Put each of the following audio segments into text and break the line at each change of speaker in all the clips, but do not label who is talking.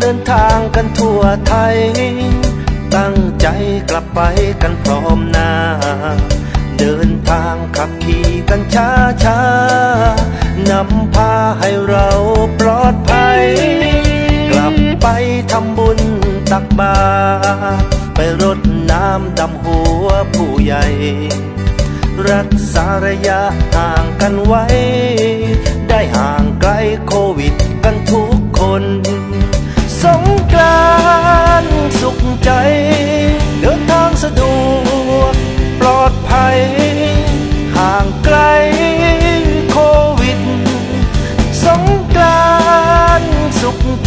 เดินทางกันทั่วไทย ตั้งใจกลับไปกันพร้อมหน้า เดินทางขับขี่กันช้าช้านำพาให้เราปลอดภัย กลับไปทำบุญตักบาตรไปรดน้ำดำหัวผู้ใหญ่ รักษาระยะห่างกันไว้ ได้ห่างไกลค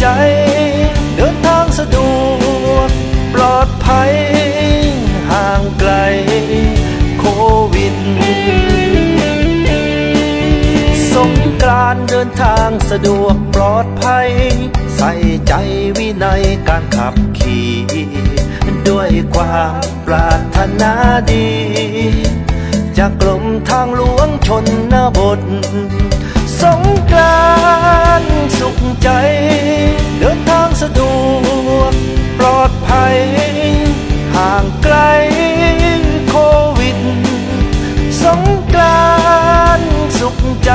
ใจ เดินทางสะดวก ปลอดภัย ห่างไกล โควิด สงกรานต์เดินทางสะดวกปลอดภัย ใส่ใจวินัยการขับขี่ ด้วยความปรารถนาดี จากกรมทางหลวงชนบทสงกรานต์สุขใจ ภัย ห่างไกลโควิด สงกรานสุขใจ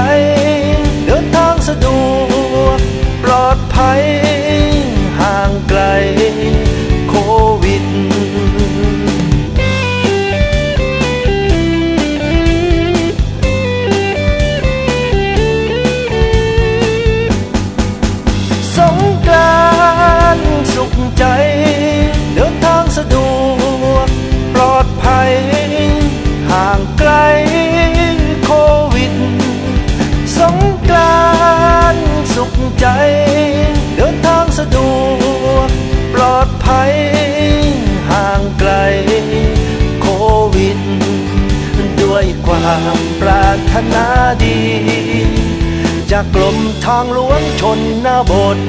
ความปรารถนาดี จากกลมทางหลวงชนบท